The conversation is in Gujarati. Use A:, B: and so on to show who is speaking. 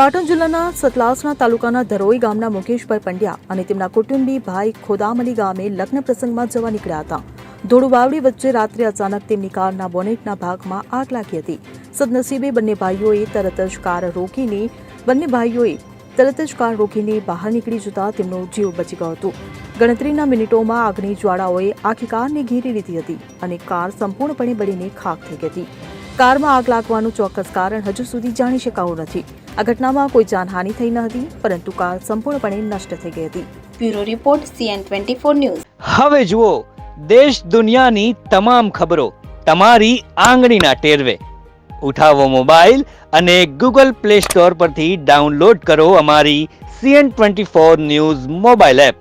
A: પાટણ જિલ્લાના સતલાસણા તાલુકાના ધરોઈ ગામના મુકેશભાઈ પંડ્યા અને તેમના કુટુંબી ભાઈ ખોદામલી ગામે લગ્ન પ્રસંગમાં જવા નીકળ્યા હતા. ધોળુબાવડી વચ્ચે રાત્રે અચાનક તેમની કારના બોનેટના ભાગમાં આગ લાગી હતી. સદનસીબે બંને ભાઈઓએ તરત જ કાર રોકીને બંને ભાઈઓએ તરત જ કાર રોકીને બહાર નીકળી જતા તેમનો જીવ બચી ગયો હતો. ગણતરીના મિનિટોમાં આગની જ્વાળાઓએ આખી કારને ઘેરી લીધી હતી અને કાર સંપૂર્ણપણે બળીને ખાખ થઈ ગઈ હતી. કારમાં આગ લાગવાનું ચોક્કસ કારણ હજુ સુધી જાણી શકાયું નથી. આ ઘટનામાં કોઈ જાનહાનિ થઈ ન હતી પરંતુ કાર સંપૂર્ણપણે નષ્ટ થઈ ગઈ હતી.
B: Bureau report CN twenty four news.
C: હવે જુઓ દેશ દુનિયાની તમામ ખબરો તમારી આંગળીના ટેરવે. ઉઠાવો મોબાઈલ અને ગૂગલ પ્લે સ્ટોર પરથી ડાઉનલોડ કરો અમારી CN twenty four news mobile app.